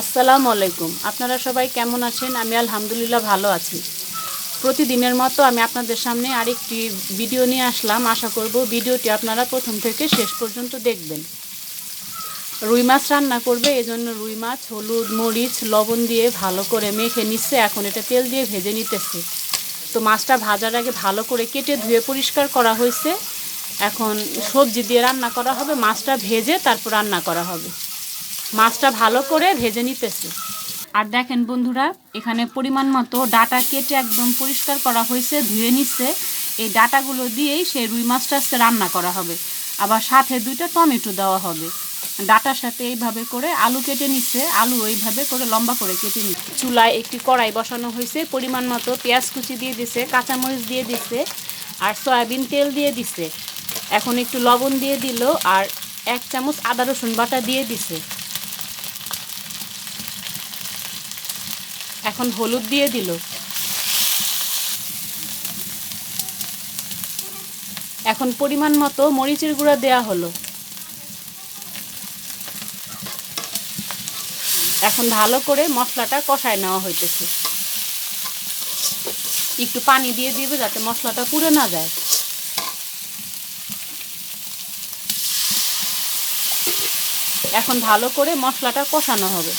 আসসালামু আলাইকুম। আপনারা সবাই কেমন আছেন? আমি আলহামদুলিল্লাহ ভালো আছি। প্রতিদিনের মতো আমি আপনাদের সামনে আরেকটি ভিডিও নিয়ে আসলাম। আশা করব ভিডিওটি আপনারা প্রথম থেকে শেষ পর্যন্ত দেখবেন। রুই মাছ রান্না করবে, এজন্য রুই মাছ, হলুদ, মরিচ, লবণ দিয়ে ভালো করে মেখে নিচ্ছে। এখন এটা তেল দিয়ে ভেজে নিতেছে। তো মাছটা ভাজার আগে ভালো করে কেটে ধুয়ে পরিষ্কার করা হয়েছে। এখন সবজি দিয়ে রান্না করা হবে। মাছটা ভেজে তারপর রান্না করা হবে। মাছটা ভালো করে ভেজে নিতেছে। আর দেখেন বন্ধুরা, এখানে পরিমাণ মতো ডাটা কেটে একদম পরিষ্কার করা হয়েছে, ধুয়ে নিচ্ছে। এই ডাটাগুলো দিয়েই সেই রুই মাছটা আজকে রান্না করা হবে। আবার সাথে দুইটা টমেটো দেওয়া হবে। ডাটার সাথে এইভাবে করে আলু কেটে নিচ্ছে, আলু এইভাবে করে লম্বা করে কেটে নিচ্ছে। চুলায় একটি কড়াই বসানো হয়েছে, পরিমাণ মতো পেঁয়াজ কুচি দিয়ে দিছে কাঁচামরিচ দিয়ে দিছে আর সয়াবিন তেল দিয়ে দিছে এখন একটু লবণ দিয়ে দিল, আর এক চামচ আদা রসুন বাটা দিয়ে দিছে এখন হলুদ দিয়ে দিল। এখন পরিমাণ মতো মরিচের গুঁড়া দেয়া হলো। এখন ভালো করে মশলাটা কষায় নেওয়া হইতেছে। একটু পানি দিয়ে দিবে যাতে মশলাটা পুড়ে না যায়। এখন ভালো করে মশলাটা কষানো হবে।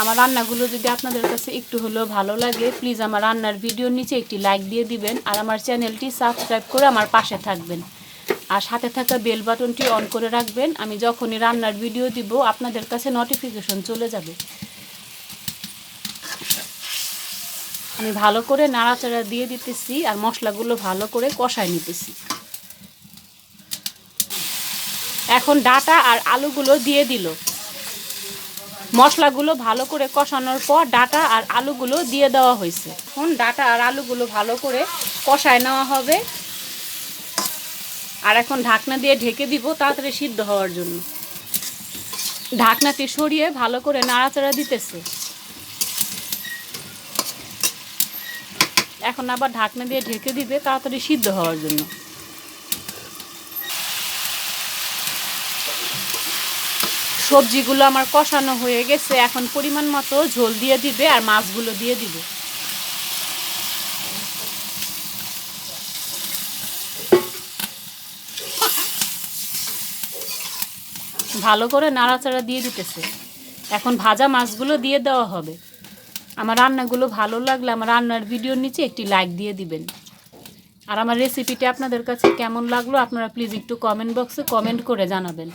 আমার রান্নাগুলো যদি আপনাদের কাছে একটু হলেও ভালো লাগে প্লিজ আমার রান্নার ভিডিওর নিচে একটি লাইক দিয়ে দিবেন আর আমার চ্যানেলটি সাবস্ক্রাইব করে আমার পাশে থাকবেন। আর সাথে থাকা বেল বাটনটি অন করে রাখবেন। আমি যখনই রান্নার ভিডিও দিব, আপনাদের কাছে নোটিফিকেশন চলে যাবে। আমি ভালো করে নাড়াচাড়া দিয়ে দিতেছি আর মশলাগুলো ভালো করে কষায় নিতেছি। এখন ডাটা আর আলুগুলো দিয়ে দিল। মশলাগুলো ভালো করে কষানোর পর ডাটা আর আলুগুলো দিয়ে দেওয়া হয়েছে। এখন ডাটা আর আলুগুলো ভালো করে কষায় নেওয়া হবে। আর এখন ঢাকনা দিয়ে ঢেকে দিব তাড়াতাড়ি সিদ্ধ হওয়ার জন্য। ঢাকনাটি সরিয়ে ভালো করে নাড়াচাড়া দিতেছে। এখন আবার ঢাকনা দিয়ে ঢেকে দিবে তাড়াতাড়ি সিদ্ধ হওয়ার জন্য। সবজিগুলো আমার কষানো হয়ে গেছে। এখন পরিমাণ মতো ঝোল দিয়ে দিবে আর মাছগুলো দিয়ে দিবে। ভালো করে নাড়াচাড়া দিয়ে দিতেছে। এখন ভাজা মাছগুলো দিয়ে দেওয়া হবে। আমার রান্নাগুলো ভালো লাগলে আমার রান্নার ভিডিওর নিচে একটি লাইক দিয়ে দিবেন। আর আমার রেসিপিটি আপনাদের কাছে কেমন লাগল আপনারা প্লিজ একটু কমেন্ট বক্সে কমেন্ট করে জানাবেন।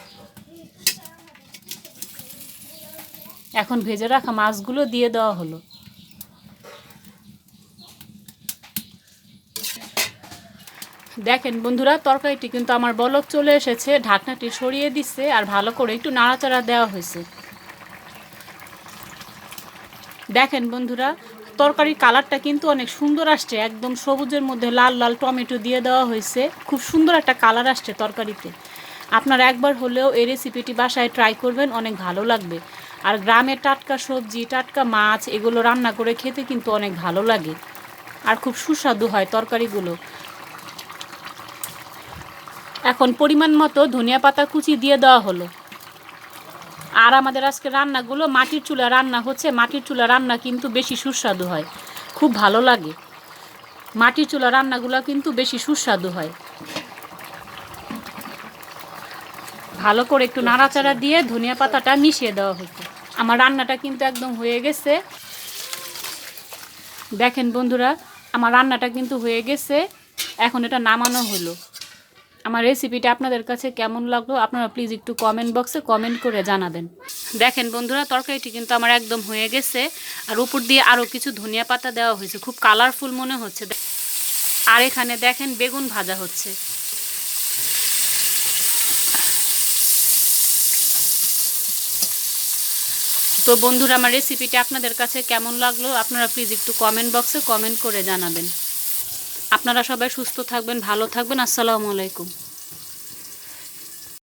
এখন ভেজে রাখা মাছগুলো দিয়ে দেওয়া হলো। দেখেন বন্ধুরা, তরকারিটি কিন্তু আমার বলক চলে এসেছে, ঢাকনাটি সরিয়ে দিচ্ছে আর ভালো করে একটু নাড়াচাড়া দেওয়া হয়েছে। দেখেন বন্ধুরা, তরকারির কালারটা কিন্তু অনেক সুন্দর আসছে, একদম সবুজের মধ্যে লাল লাল টমেটো দিয়ে দেওয়া হয়েছে। খুব সুন্দর একটা কালার আসছে তরকারিতে। আপনারা একবার হলেও এই রেসিপিটি বাসায় ট্রাই করবেন, অনেক ভালো লাগবে। আর গ্রামের টাটকা সবজি, টাটকা মাছ এগুলো রান্না করে খেতে কিন্তু অনেক ভালো লাগে। আর খুব সুস্বাদু হয় তরকারিগুলো। এখন পরিমাণ মতো ধনিয়া পাতা কুচি দিয়ে দেওয়া হলো। আর আমাদের আজকে রান্নাগুলো মাটির চুলা রান্না হচ্ছে। মাটির চুলা রান্না কিন্তু বেশি সুস্বাদু হয়। খুব ভালো লাগে। মাটির চুলা রান্নাগুলো কিন্তু বেশি সুস্বাদু হয়। ভালো করে একটু নাড়াচাড়া দিয়ে ধনিয়া পাতাটা মিশিয়ে দেওয়া হচ্ছে। আমার রান্নাটা কিন্তু একদম হয়ে গেছে। দেখেন বন্ধুরা, আমার রান্নাটা কিন্তু হয়ে গেছে। এখন এটা নামানো হলো। আমার রেসিপিটা আপনাদের কাছে কেমন লাগল আপনারা প্লিজ একটু কমেন্ট বক্সে কমেন্ট করে জানাবেন। দেখেন বন্ধুরা, তরকারিটি কিন্তু আমার একদম হয়ে গেছে। আর উপর দিয়ে আরও কিছু ধনিয়া পাতা দেওয়া হয়েছে। খুব কালারফুল মনে হচ্ছে। আর এখানে দেখেন বেগুন ভাজা হচ্ছে। তো বন্ধুরা, আমার রেসিপিটা আপনাদের কাছে কেমন লাগল? আপনারা প্লিজ একটু কমেন্ট বক্সে কমেন্ট করে জানাবেন। আপনারা সবাই সুস্থ থাকবেন, ভালো থাকবেন। আসসালামু আলাইকুম।